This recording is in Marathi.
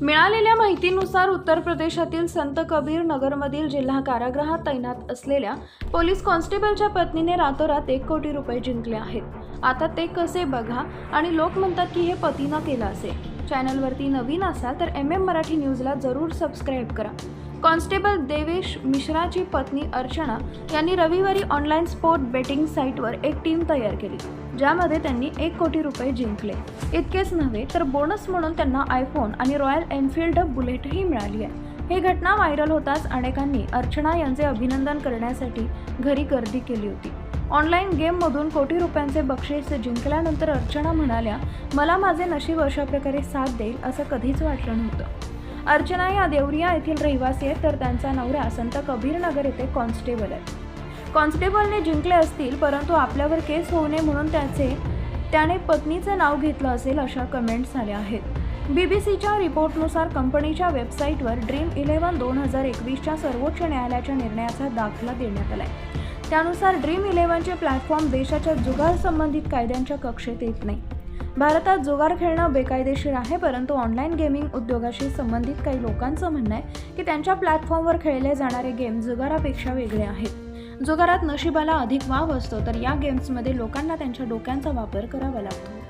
मिळालेल्या माहितीनुसार उत्तर प्रदेशातील संत कबीर नगरमधील जिल्हा कारागृहात तैनात असलेल्या पोलीस कॉन्स्टेबलच्या पत्नीने रातोरात एक कोटी रुपये जिंकले आहेत. आता ते कसे बघा आणि लोक म्हणतात की हे पतीनं केलं असेल. चॅनलवरती नवीन असाल तर एम एम मराठी न्यूजला जरूर सबस्क्राईब करा. कॉन्स्टेबल देवेश मिश्राची पत्नी अर्चना यांनी रविवारी ऑनलाईन स्पोर्ट बेटिंग साईटवर एक टीम तयार केली ज्यामध्ये त्यांनी एक कोटी रुपये जिंकले. इतकेच नव्हे तर बोनस म्हणून त्यांना आयफोन आणि रॉयल एनफिल्ड बुलेटही मिळाली आहे. ही घटना व्हायरल होताच अनेकांनी अर्चना यांचे अभिनंदन करण्यासाठी घरी गर्दी केली होती. ऑनलाईन गेममधून कोटी रुपयांचे बक्षीस जिंकल्यानंतर अर्चना म्हणाल्या मला माझे नशीब अशा प्रकारे साथ देईल असं कधीच वाटलं नव्हतं. अर्चना या देवरिया येथील रहिवासी आहेत तर त्यांचा नवरा संत कबीरनगर येथे कॉन्स्टेबल आहे. कॉन्स्टेबलने जिंकले असतील परंतु आपल्यावर केस होऊ नये म्हणून त्याचे त्याने पत्नीचे नाव घेतलं असेल अशा कमेंट्स झाल्या आहेत. बीबीसीच्या रिपोर्टनुसार कंपनीच्या वेबसाईटवर ड्रीम इलेव्हन दोन हजार एकवीसच्या सर्वोच्च न्यायालयाच्या निर्णयाचा दाखला देण्यात आला आहे त्यानुसार ड्रीम इलेव्हनचे प्लॅटफॉर्म देशाच्या जुगार संबंधित कायद्यांच्या कक्षेत येत नाही. भारतात जुगार खेळणं बेकायदेशीर आहे परंतु ऑनलाईन गेमिंग उद्योगाशी संबंधित काही लोकांचं म्हणणं आहे की त्यांच्या प्लॅटफॉर्मवर खेळले जाणारे गेम जुगारापेक्षा वेगळे आहेत. जुगारात नशिबाला अधिक वाव असतो तर या गेम्समध्ये लोकांना त्यांच्या डोक्यांचा वापर करावा लागतो.